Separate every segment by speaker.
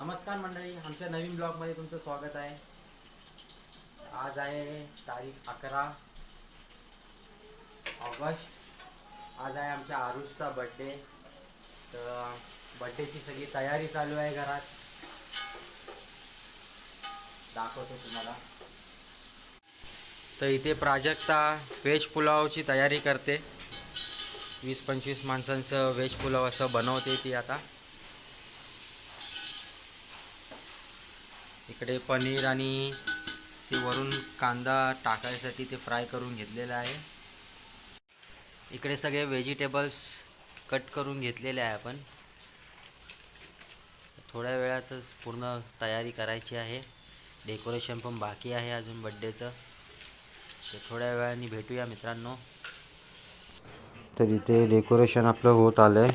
Speaker 1: नमस्कार मंडळी आमच्या नवीन ब्लॉगमध्ये तुमचं स्वागत आहे. आज आहे तारीख अकरा ऑगस्ट. आज आहे आमच्या आरुषचा बड्डे तर बड्डेची सगळी तयारी चालू आहे घरात. दाखवतो तुम्हाला. तर इथे प्राजक्ता व्हेज पुलावची तयारी करते. वीस पंचवीस माणसांचं व्हेज पुलाव असं बनवते ती आता. इकडे पनीर आणि ते वरून कांदा टाकायसाठी ते फ्राय करून घेतलेलं आहे. इकडे सगळे व्हेजिटेबल्स कट करून घेतलेले आहे आपण. थोड्या वेळातच पूर्ण तयारी करायची आहे. डेकोरेशन पण बाकी आहे अजून बड्डेचं तर थोड्या वेळाने भेटूया मित्रांनो. तर इथे डेकोरेशन आपलं होत आलं आहे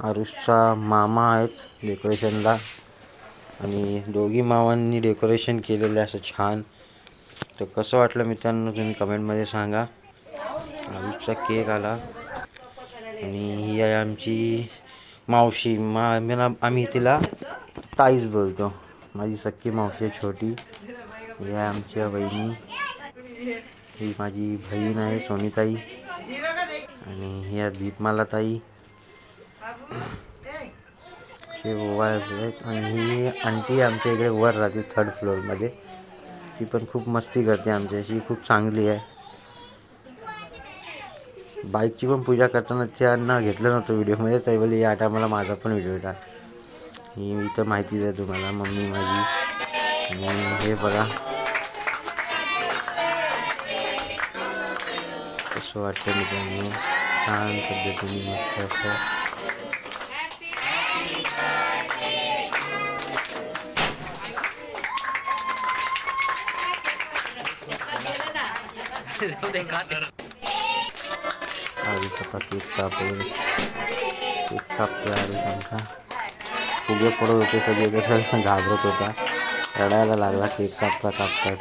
Speaker 1: आरुषचा मामा आहेत डेकोरेशनला आणि दोघी मामांनी डेकोरेशन केलेलं असं छान. तर कसं वाटलं मित्रांनो तुम्ही कमेंटमध्ये सांगा. आरुषचा केक आला. आणि ही आहे आमची मावशी. मा आम्ही आम्ही तिला ताईच बोलतो. माझी सख्खी मावशी आहे छोटी. ही आहे आमच्या बहिणी ही माझी बहीण आहे सोनीताई. आणि ही आहे दीपमाला ताई हे ओवा आणि ही आंटी आमच्या इकडे वर राहते थर्ड फ्लोअरमध्ये ती पण खूप मस्ती करते आमच्याशी खूप चांगली आहे. बाईकची पण पूजा करताना त्यांना घेतलं नव्हतं व्हिडिओमध्ये तरी बोलली या टायमाला माझा पण व्हिडिओ टाक. ही इथं माहितीच आहे तुम्हाला मम्मी माझी. आणि हे बघा. कसं वाटतं मी त्यांनी छान पद्धतीने मस्त असं आलूचा केक कापून केक कापतो आलूचा फुगे पडत होते सगळे घाबरत होता रडायला लागला केक कापता कापतात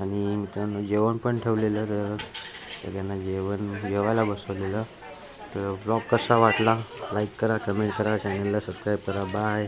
Speaker 1: आणि मित्रांनो जेवण पण ठेवलेलं तर सगळ्यांना जेवण जेवायला बसवलेलं. तर ब्लॉग कसा वाटला? लाईक करा कमेंट करा चॅनलला सबस्क्राईब करा. बाय